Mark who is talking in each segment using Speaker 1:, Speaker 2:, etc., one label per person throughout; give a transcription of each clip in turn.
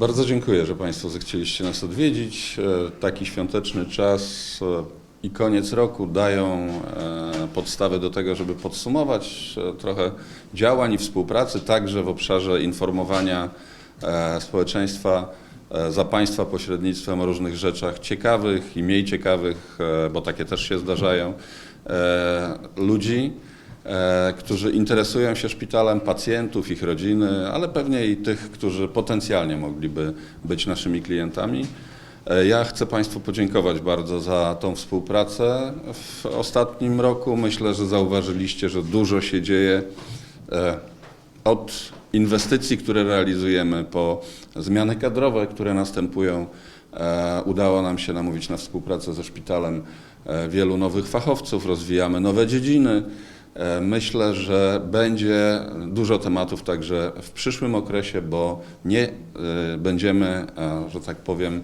Speaker 1: Bardzo dziękuję, że Państwo zechcieliście nas odwiedzić. E, Taki świąteczny czas e, i koniec roku dają e, podstawy do tego, żeby podsumować trochę działań i współpracy, także w obszarze informowania społeczeństwa za Państwa pośrednictwem o różnych rzeczach ciekawych i mniej ciekawych, bo takie też się zdarzają, ludzi którzy interesują się szpitalem, pacjentów, ich rodziny, ale pewnie i tych, którzy potencjalnie mogliby być naszymi klientami. E, Ja chcę Państwu podziękować bardzo za tą współpracę w ostatnim roku. Myślę, że zauważyliście, że dużo się dzieje e, od inwestycji, które realizujemy, po zmiany kadrowe, które następują. E, Udało nam się namówić na współpracę ze szpitalem e, wielu nowych fachowców, rozwijamy nowe dziedziny. E, Myślę, że będzie dużo tematów także w przyszłym okresie, bo nie e, będziemy, e, że tak powiem,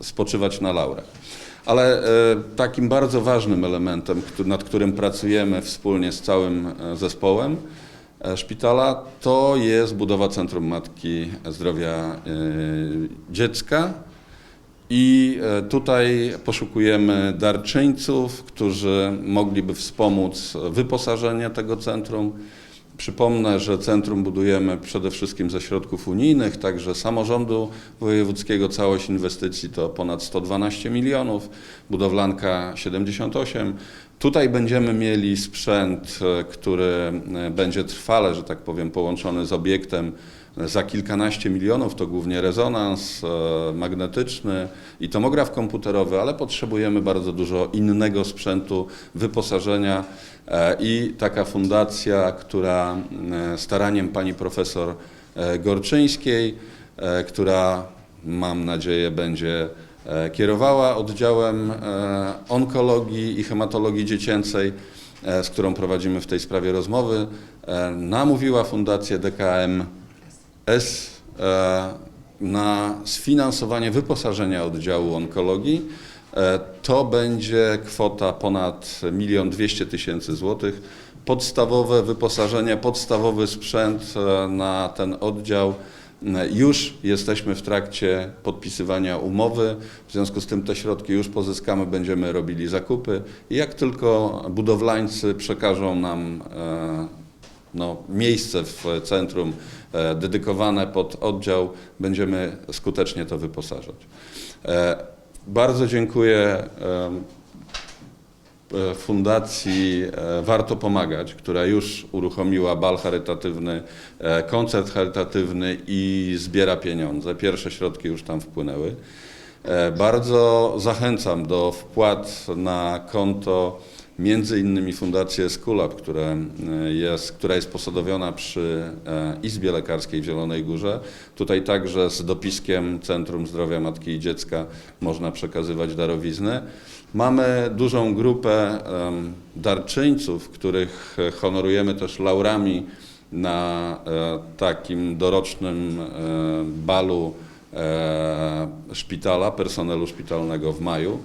Speaker 1: spoczywać na laurach. Ale takim bardzo ważnym elementem, nad którym pracujemy wspólnie z całym zespołem szpitala, to jest budowa Centrum Matki Zdrowia Dziecka. I e, tutaj poszukujemy darczyńców, którzy mogliby wspomóc wyposażenie tego centrum. Przypomnę, że centrum budujemy przede wszystkim ze środków unijnych, także samorządu wojewódzkiego. Całość inwestycji to ponad 112 milionów, budowlanka 78. Tutaj będziemy mieli sprzęt, e, który e, będzie trwale, że tak powiem, połączony z obiektem za kilkanaście milionów, to głównie rezonans e, magnetyczny i tomograf komputerowy, ale potrzebujemy bardzo dużo innego sprzętu, wyposażenia e, i taka fundacja, która e, staraniem pani profesor e, Gorczyńskiej, e, która mam nadzieję będzie e, kierowała oddziałem e, onkologii i hematologii dziecięcej, e, z którą prowadzimy w tej sprawie rozmowy, e, namówiła Fundację DKM S e, na sfinansowanie wyposażenia oddziału onkologii. E, To będzie kwota ponad 1 200 tysięcy złotych. Podstawowe wyposażenie, podstawowy sprzęt e, na ten oddział. E, Już jesteśmy w trakcie podpisywania umowy, w związku z tym te środki już pozyskamy, będziemy robili zakupy. I jak tylko budowlańcy przekażą nam e, no, miejsce w centrum e, dedykowane pod oddział, będziemy skutecznie to wyposażać. Bardzo dziękuję Fundacji e, Warto Pomagać, która już uruchomiła bal charytatywny, e, koncert charytatywny i zbiera pieniądze. Pierwsze środki już tam wpłynęły. E, Bardzo zachęcam do wpłat na konto między innymi Fundację Skulab, które e, jest, która jest posadowiona przy e, Izbie Lekarskiej w Zielonej Górze. Tutaj także z dopiskiem Centrum Zdrowia Matki i Dziecka można przekazywać darowizny. Mamy dużą grupę darczyńców, których e, honorujemy też laurami na takim dorocznym balu szpitala, personelu szpitalnego w maju.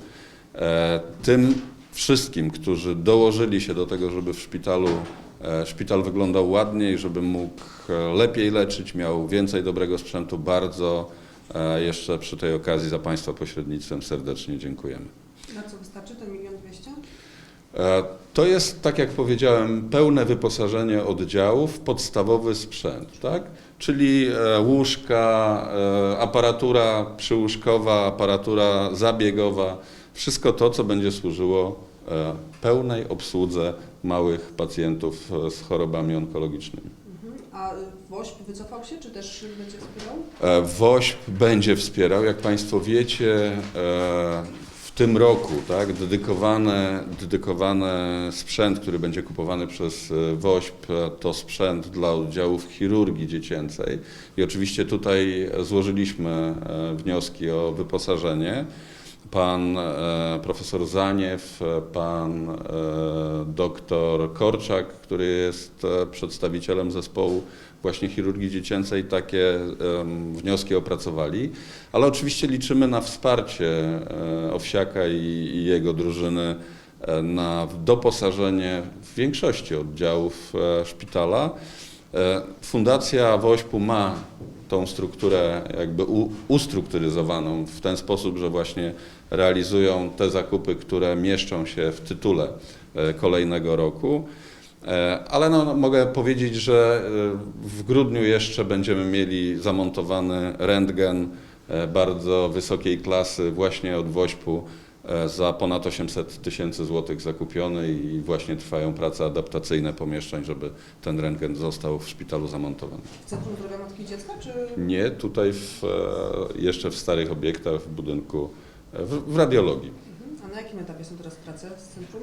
Speaker 1: Tym wszystkim, którzy dołożyli się do tego, żeby w szpitalu e, szpital wyglądał ładniej, żeby mógł e, lepiej leczyć, miał więcej dobrego sprzętu, bardzo e, jeszcze przy tej okazji za Państwa pośrednictwem serdecznie dziękujemy.
Speaker 2: Na co wystarczy ten milion dwieście?
Speaker 1: To jest, tak jak powiedziałem, pełne wyposażenie oddziałów, podstawowy sprzęt, tak? Czyli łóżka, aparatura przyłóżkowa, aparatura zabiegowa, wszystko to, co będzie służyło pełnej obsłudze małych pacjentów e, z chorobami onkologicznymi.
Speaker 2: Mhm. A WOŚP wycofał się, czy też będzie wspierał?
Speaker 1: E, WOŚP będzie wspierał, jak Państwo wiecie, e, w tym roku tak, dedykowane, dedykowany sprzęt, który będzie kupowany przez e, WOŚP, e, to sprzęt dla oddziałów chirurgii dziecięcej. I oczywiście tutaj złożyliśmy e, wnioski o wyposażenie. Pan e, profesor Zaniew, e, pan e, doktor Korczak, który jest przedstawicielem zespołu właśnie chirurgii dziecięcej, takie wnioski opracowali. Ale oczywiście liczymy na wsparcie Owsiaka i, jego drużyny na doposażenie w większości oddziałów szpitala. E, Fundacja WOŚP-u ma tą strukturę jakby ustrukturyzowaną w ten sposób, że właśnie realizują te zakupy, które mieszczą się w tytule e, kolejnego roku. E, Ale no, mogę powiedzieć, że w grudniu jeszcze będziemy mieli zamontowany rentgen bardzo wysokiej klasy właśnie od Wośpu za ponad 800 tysięcy złotych zakupiony i właśnie trwają prace adaptacyjne pomieszczeń, żeby ten rentgen został w szpitalu zamontowany.
Speaker 2: W Centrum Zdrowia Matki i Dziecka, czy
Speaker 1: Nie, tutaj w, e, jeszcze w starych obiektach w budynku, e, w, w radiologii.
Speaker 2: Mhm. a na jakim etapie są teraz prace z centrum?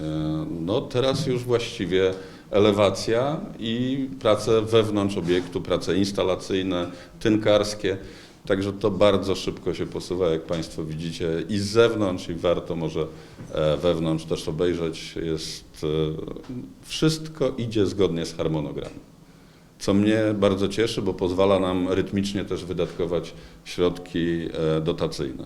Speaker 1: E, No teraz już właściwie elewacja i prace wewnątrz obiektu, prace instalacyjne, tynkarskie. Także to bardzo szybko się posuwa, jak Państwo widzicie, i z zewnątrz, i warto może e, wewnątrz też obejrzeć. Jest, e, wszystko idzie zgodnie z harmonogramem. Co mnie bardzo cieszy, bo pozwala nam rytmicznie też wydatkować środki e, dotacyjne.